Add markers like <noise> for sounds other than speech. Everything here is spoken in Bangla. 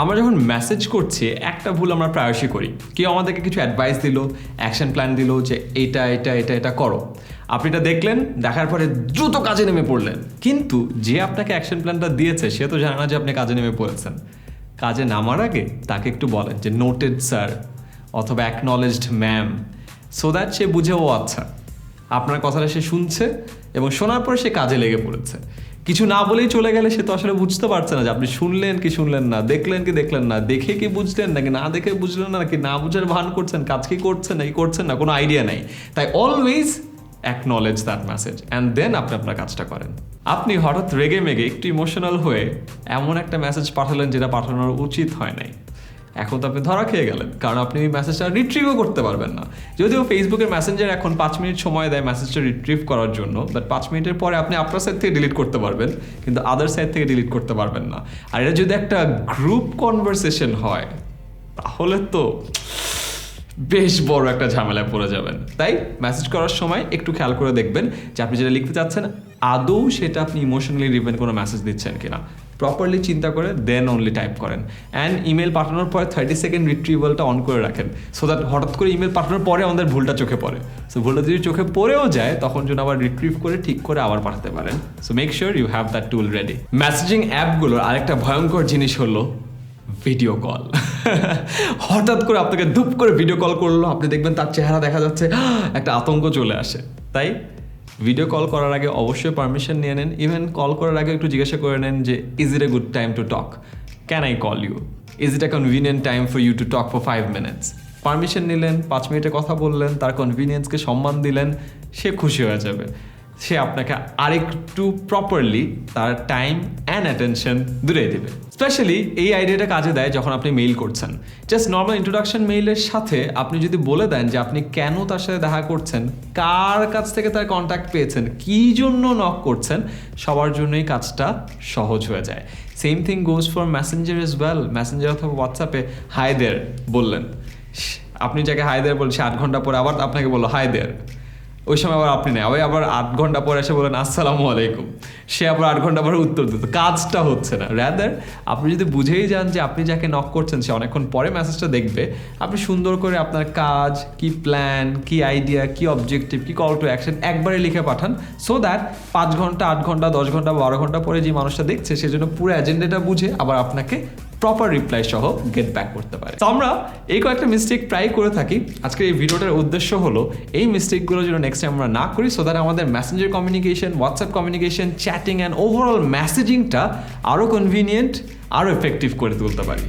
আমরা যখন মেসেজ করছি, একটা ভুল আমরা প্রায়শই করি। কেউ আমাদেরকে কিছু অ্যাডভাইস দিল অ্যাকশন প্ল্যান দিল যে এটা এটা এটা এটা করো। আপনি এটা দেখলেন, দেখার পরে দ্রুত কাজে নেমে পড়লেন। কিন্তু যে আপনাকে অ্যাকশন প্ল্যানটা দিয়েছে, সে তো জানে না যে আপনি কাজে নেমে পড়েছেন। কাজে নামার আগে তাকে একটু বলেন যে নোটেড স্যার অথবা অ্যাকনলেজড ম্যাম সো দ্যাট সে বুঝে, ও আচ্ছা। আপনার কথাটা সে শুনছে এবং শোনার পরে সে কাজে লেগে পড়েছে। কিছু না বলেই চলে গেলে সে তো আসলে বুঝতে পারছে না যে আপনি শুনলেন কি শুনলেন না, দেখলেন কি দেখলেন না, দেখে কি বুঝলেন নাকি না দেখে বুঝলেন না নাকি না বুঝার ভান করছেন, কাজ কি করছেন নাকি করছেন না, কোনো আইডিয়া নাই। তাই always acknowledge that message and then আপনি আপনার কাজটা করেন। আপনি হঠাৎ রেগে মেগে একটু ইমোশনাল হয়ে এমন একটা মেসেজ পাঠালেন যেটা পাঠানোর উচিত হয় নাই। এখন তো আপনি ধরা খেয়ে গেলেন, কারণ আপনি এই মেসেজটা রিট্রিভও করতে পারবেন না। যদিও ফেসবুকের মেসেঞ্জার এখন পাঁচ মিনিট সময় দেয় মেসেজটা রিট্রিভ করার জন্য বাট পাঁচ মিনিটের পরে আপনি আপনার সাইড থেকে ডিলিট করতে পারবেন, কিন্তু আদার সাইড থেকে ডিলিট করতে পারবেন না। আর এটা যদি একটা গ্রুপ কনভারসেশন হয়, তাহলে তো বেশ বড় একটা ঝামেলায় পড়ে যাবেন। তাই মেসেজ করার সময় একটু খেয়াল করে দেখবেন যে আপনি যেটা লিখতে চাচ্ছেন, আদৌ সেটা আপনি ইমোশনালি রিভেন কোনো মেসেজ দিচ্ছেন কিনা। প্রপারলি চিন্তা করে দেন অনলি টাইপ করেন। অ্যান্ড ইমেল পাঠানোর পরে থার্টি সেকেন্ড রিট্রিভালটা অন করে রাখেন। সো দ্যাট হঠাৎ করে ইমেল পাঠানোর পরে আমাদের ভুলটা চোখে পড়ে। সো ভুলটা যদি চোখে পড়েও যায়, তখন যেন আবার রিট্রিভ করে, ঠিক করে আবার পাঠাতে পারেন। So make sure you have that tool ready messaging অ্যাপগুলোর আরেকটা ভয়ঙ্কর জিনিস হলো ভিডিও কল <laughs> হঠাৎ করে আপনাকে ধুপ করে ভিডিও কল করল। আপনি দেখবেন তার চেহারা দেখা যাচ্ছে, <gasps> একটা আতঙ্ক চলে আসে। তাই ভিডিও কল করার আগে অবশ্যই পারমিশন নিয়ে নেন। ইভেন কল করার আগে একটু জিজ্ঞাসা করে নেন যে is it a good time to talk can I call you is it a convenient time for you to talk for five minutes permission নিলেন, পাঁচ মিনিটে কথা বললেন, তার কনভিনিয়েন্সকে সম্মান দিলেন, সে খুশি হয়ে যাবে। সে আপনাকে আরেকটু প্রপারলি তার টাইম অ্যান্ড অ্যাটেনশন দূরে দেবে। স্পেশালি এই আইডিয়াটা কাজে দেয় যখন আপনি মেইল করছেন। জাস্ট নর্মাল ইন্ট্রোডাকশন মেইলের সাথে আপনি যদি বলে দেন যে আপনি কেন তার সাথে দেখা করছেন, কার কাছ থেকে তার কন্ট্যাক্ট পেয়েছেন, কী জন্য নক করছেন, সবার জন্যই কাজটা সহজ হয়ে যায়। Same thing goes for messenger is well messenger অথবা হোয়াটসঅ্যাপে হাই দের বললেন। আপনি যাকে হাই দের বলছে আট ঘণ্টা পরে আবার আপনাকে বলল হাই দের ওই সময় আবার আপনি নেই। আবার আবার আট ঘণ্টা পরে এসে বলেন, আসসালামু আলাইকুম। সে আবার আট ঘণ্টা পরে উত্তর দিত। কাজটা হচ্ছে না। র্যাদার আপনি যদি বুঝেই যান যে আপনি যাকে নক করছেন, সে অনেকক্ষণ পরে মেসেজটা দেখবে। আপনি সুন্দর করে আপনার কাজ, কি প্ল্যান কি আইডিয়া কি অবজেক্টিভ কি কল টু অ্যাকশন একবারে লিখে পাঠান সো দ্যাট পাঁচ ঘণ্টা, আট ঘণ্টা, দশ ঘণ্টা, বারো ঘণ্টা পরে যে মানুষটা দেখছে সেজন্য পুরো এজেন্ডাটা বুঝে, আবার আপনাকে প্রপার রিপ্লাই সহ গেট ব্যাক করতে পারে। তো আমরা এই কয়েকটা মিস্টেক প্রায় করে থাকি। আজকে এই ভিডিওটার উদ্দেশ্য হলো, এই মিস্টেকগুলো যেন নেক্সট টাইম আমরা না করি সো দ্যাট আমাদের messenger communication WhatsApp communication chatting and overall মেসেজিংটা আরও কনভিনিয়েন্ট আরও এফেক্টিভ করে তুলতে পারি।